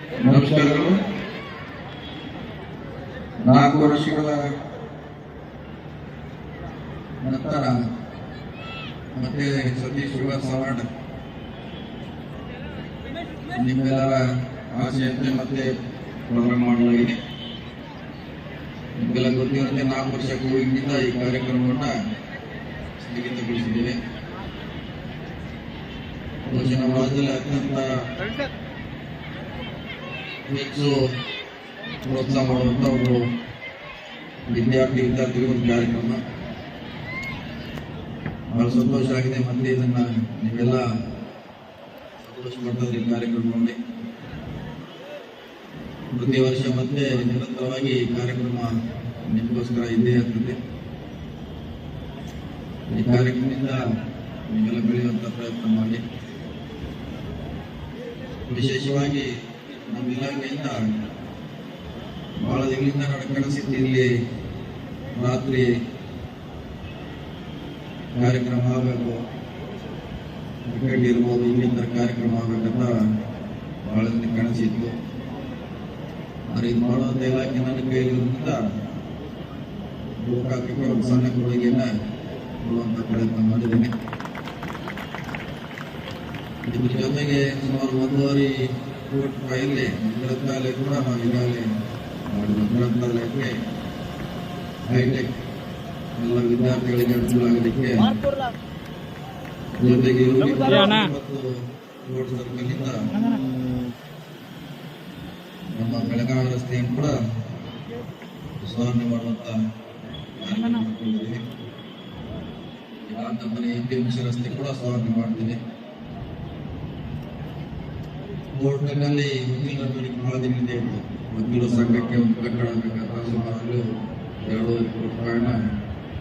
ನಮಸ್ಕಾರಗಳು. ನಾಲ್ಕು ವರ್ಷಗಳ ನಂತರ ಮತ್ತೆ ಸತೀಶ್ ಅವಾರ್ಡ್ ನಿಮ್ಮೆಲ್ಲರ ಆಸೆಯಂತೆ ಮತ್ತೆ ಪ್ರೋಗ್ರಾಮ್ ಮಾಡಲಾಗಿದೆ. ನಿಮಗೆಲ್ಲ ಗೊತ್ತಿರುತ್ತೆ ನಾಲ್ಕು ವರ್ಷಕ್ಕೂ ಕೋವಿಡ್ನಿಂದ ಈ ಕಾರ್ಯಕ್ರಮವನ್ನ ಸ್ಥಗಿತಗೊಳಿಸಿದ್ದೇವೆ. ರಾಜ್ಯದಲ್ಲಿ ಅತ್ಯಂತ ಹೆಚ್ಚು ಪ್ರೋತ್ಸಾಹ ಮಾಡುವಂಥ ಒಂದು ವಿದ್ಯಾರ್ಥಿ ವಿದ್ಯಾರ್ಥಿಗಳ ಒಂದು ಕಾರ್ಯಕ್ರಮ. ಬಹಳ ಸಂತೋಷ ಆಗಿದೆ. ಮತ್ತೆ ಇದನ್ನು ನೀವೆಲ್ಲ ಸಂತೋಷ ಪಡ್ತಾರೆ ಈ ಕಾರ್ಯಕ್ರಮದಲ್ಲಿ ಪ್ರತಿ ವರ್ಷ ಮತ್ತೆ ನಿರಂತರವಾಗಿ ಈ ಕಾರ್ಯಕ್ರಮ ನಿಮಗೋಸ್ಕರ ಇದ್ದೇ ಇರ್ತದೆ ಈ ಕಾರ್ಯಕ್ರಮದಿಂದ ನೀವೆಲ್ಲ ಬೆಳೆಯುವಂತ ಪ್ರಯತ್ನ ಮಾಡಿ. ವಿಶೇಷವಾಗಿ ನಮ್ಮ ಇಲಾಖೆಯಿಂದ ಬಹಳ ದಿನದಿಂದ ಕಳಿಸಿತ್ತು ಇಲ್ಲಿ ರಾತ್ರಿ ಕಾರ್ಯಕ್ರಮ ಆಗಬೇಕು. ಕ್ರಿಕೆಟ್ ಇರ್ಬೋದು, ಇನ್ನಿತರ ಕಾರ್ಯಕ್ರಮ ಆಗಬೇಕಂತ ಬಹಳ ದಿನ ಕನಸಿತ್ತು ಆದರೆ ಇದು ಮಾಡುವಂತ ಇಲಾಖೆ ನನ್ನ ಕೈಲಿರೋದ್ರಿಂದ ಒಂದು ಸಣ್ಣ ಕೊಡುಗೆಯನ್ನ ಕೊಡುವಂತ ಪ್ರಯತ್ನ ಮಾಡಿದ್ದೇನೆ. ಇದ್ರ ಜೊತೆಗೆ ಸುಮಾರು ಒಂದೂವರೆ ರೂಪಾಯಲ್ಲಿ ಗ್ರಂಥಾಲಯ ಕೂಡ ನಾವು ಈಗಾಗಲೇ ಮಾಡಿದ ಗ್ರಂಥಾಲಯಕ್ಕೆ ಹೈಟೆಕ್ ಎಲ್ಲ ವಿದ್ಯಾರ್ಥಿಗಳಿಗೆ ಅನುಕೂಲ ಆಗಲಿಕ್ಕೆ ಜೊತೆಗೆ ರೋಡ್ ಸರ್ಕಲ್ನಿಂದ ನಮ್ಮ ಬೆಳಗಾವಿ ರಸ್ತೆಯನ್ನು ಕೂಡ ಸುಧಾರಣೆ ಮಾಡುವಂತ ಮನೆ ಮಾಡ್ಕೊಂಡಿದ್ದೀವಿ. ಮನೆ ಮನೆ ನಿಮಿಷ ರಸ್ತೆ ಕೂಡ ಸುಧಾರಣೆ ಮಾಡ್ತೀನಿ ಕೋರ್ಟ್ನಲ್ಲಿ ವಕೀಲರ ಬೇಡಿಕೆ ಬಹಳ ದಿನದಿಂದ ವಕೀಲ ಸಂಘಕ್ಕೆ ಒಂದು ಕಟ್ಟಡ ಬೇಕಾದ ಸುಮಾರು ಎರಡು ಕೋಟಿ ರೂಪಾಯಿನ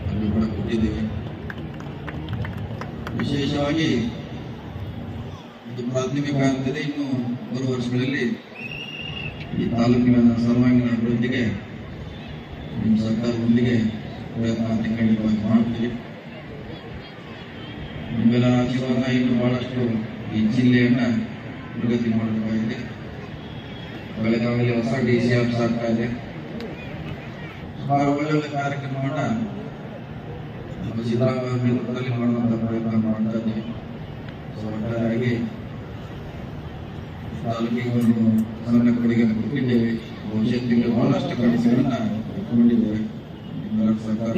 ಅಲ್ಲಿ ಕೂಡ ಕೊಟ್ಟಿದ್ದೇವೆ ವಿಶೇಷವಾಗಿ ಇದು ಪ್ರಾಥಮಿಕ ಹಂತದಲ್ಲಿ ಇನ್ನು ಮೂರು ವರ್ಷಗಳಲ್ಲಿ ಈ ತಾಲೂಕಿನ ಸರ್ವಾಂಗೀಣ ಅಭಿವೃದ್ಧಿಗೆ ನಿಮ್ಮ ಸರ್ಕಾರದೊಂದಿಗೆ ಪ್ರಯತ್ನ ಅಧಿಕಾರಿಗಳಾಗಿ ಮಾಡ್ತೀವಿ. ನಿಮ್ಮೆಲ್ಲ ಆಶೀರ್ವಾದ ಇನ್ನು ಬಹಳಷ್ಟು ಈ ಜಿಲ್ಲೆಯನ್ನ ಪ್ರಗತಿ ಇದೆ ಬೆಳಗಾವಿಯಲ್ಲಿ ಹೊಸ ಡಿ ಸಿ ಆಫೀಸ್ ಆಗ್ತಾ ಇದೆ. ಸುಮಾರು ಒಳ್ಳೆ ಕಾರ್ಯಕ್ರಮವನ್ನ ನಮ್ಮ ಸಿದ್ದರಾಮಯ್ಯ ನೇತೃತ್ವದಲ್ಲಿ ಮಾಡುವಂತ ಪ್ರಯತ್ನ ಮಾಡ್ತಾ ಇದ್ದೀವಿ ಸೊ ಒಟ್ಟಾರೆಯಾಗಿ ತಾಲೂಕಿಗೆ ಒಂದು ಸಣ್ಣ ಕೊಡುಗೆ ಕೊಟ್ಟಿದ್ದೇವೆ ಭವಿಷ್ಯತ್ತಿಗೆ ಬಹಳಷ್ಟು ಕನಸುಗಳನ್ನ ಇಟ್ಕೊಂಡಿದ್ದೇವೆ ಸರ್ಕಾರ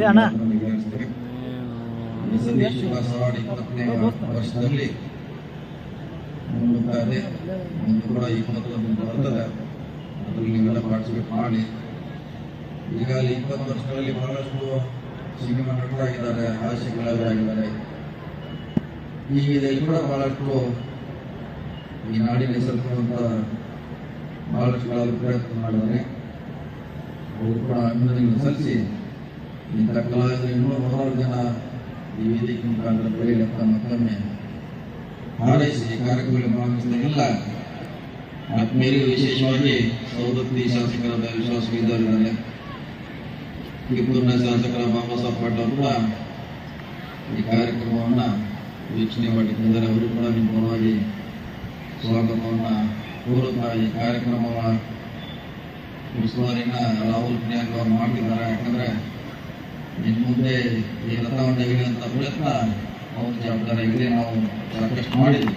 ಶ್ರೀನಿವಾಸ ಅವಾರ್ಡ್ ಇಪ್ಪತ್ತನೇ ವರ್ಷದಲ್ಲಿ ಮುಂದುತ್ತಾ ಇದೆ ಕೂಡ ಇಪ್ಪತ್ತೊಂದು ಬರ್ತದೆ ಅದರಲ್ಲಿ ನೀವೆಲ್ಲ ಪಾರ್ಟಿಸಿಪೇಟ್ ಮಾಡಿ. ಈಗಾಗಲೇ ಇಪ್ಪತ್ತು ವರ್ಷಗಳಲ್ಲಿ ಬಹಳಷ್ಟು ಸಿನಿಮಾ ನಟರಾಗಿದ್ದಾರೆ ಹಾಸ್ಯ ಕಲಾವಿದರಾಗಿದ್ದಾರೆ ಈ ಇದರಲ್ಲಿ ಕೂಡ ಬಹಳಷ್ಟು ಈ ನಾಡಿನ ಹೆಸರುವಂತ ಬಹಳಷ್ಟು ಕಲಾವಿದರು ಪ್ರಯತ್ನ ಮಾಡಿದ್ದಾರೆ. ಅವರು ಕೂಡ ಅಭಿನಂದನೆಗಳನ್ನು ಸಲ್ಲಿಸಿ ಇಂಥ ಕಲಾವಿದರು ಇನ್ನೂ ಹಲವಾರು ಜನ ಈ ವೇದಿಕೆ ಮುಖಾಂತರ ಬೆಳೆಯಲಿ ಅಂತ ಮತ್ತೊಮ್ಮೆ ಹಾರೈಸಿ ಈ ಭಾಗವಹಿಸಿದಾಗೆಲ್ಲ ಆತ್ಮೀಯರು ವಿಶೇಷವಾಗಿ ಸೌದತ್ತಿ ಶಾಸಕರಾದ ವಿಶ್ವಾಸ ಇದ್ದಾರೆ ಕಿತ್ತೂರಿನ ಶಾಸಕರ ಬಾಬಾ ಸಾಹೇಬ್ ಪಾಟೀಲ್ ಕೂಡ ಈ ಕಾರ್ಯಕ್ರಮವನ್ನ ವೀಕ್ಷಣೆ ಮಾಡಿದ್ದಾರೆ ಅವರು ಕೂಡ ನಿಮ್ಮ ಪರವಾಗಿ ಸ್ವಾಗತವನ್ನು ಕೋರುತ್ತಾ ಈ ಕಾರ್ಯಕ್ರಮವ ಉಸ್ತುವಾರಿನ ರಾಹುಲ್ ಪ್ರಿಯಾಂಕ್ ಮಾಡಿದ್ದಾರೆ. ಯಾಕಂದ್ರೆ ಇನ್ನು ಮುಂದೆ ಈ ರಥವನ್ನು ಹೇಳಿದಂಥ ಪ್ರಯತ್ನ ಅವ್ರ ಜವಾಬ್ದಾರಿ ಇದೆ ನಾವು ಸಾಕಷ್ಟು ಮಾಡಿದ್ವಿ.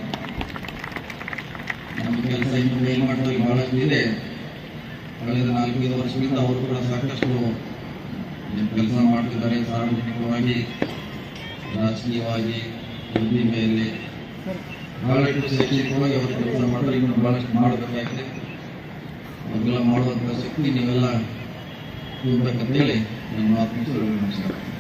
ನಮ್ಮ ಕೆಲಸ ಇನ್ನು ಮೇಲ್ಮಟ್ಟದಲ್ಲಿ ಬಹಳಷ್ಟು ಇದೆ. ಕಳೆದ ನಾಲ್ಕೈದು ವರ್ಷಗಳಿಂದ ಅವರು ಕೂಡ ಸಾಕಷ್ಟು ಕೆಲಸ ಮಾಡ್ತಿದ್ದಾರೆ. ಸಾರ್ವಜನಿಕವಾಗಿ, ರಾಜಕೀಯವಾಗಿ ಉದ್ದಿಮೆಯಲ್ಲಿ ಬಹಳಷ್ಟು ಶೈಕ್ಷಣಿಕವಾಗಿ ಅವರು ಕೆಲಸ ಮಾಡಿದ್ರೆ ಇನ್ನು ಬಹಳಷ್ಟು ಮಾಡಬೇಕಾಗಿದೆ ಅವೆಲ್ಲ ಮಾಡುವಂಥ ಶಕ್ತಿ ನೀವೆಲ್ಲ ತುಂಬಬೇಕಂತೇಳಿ ನಾನು ಆತ್ಮೀಯ ನಮಸ್ಕಾರ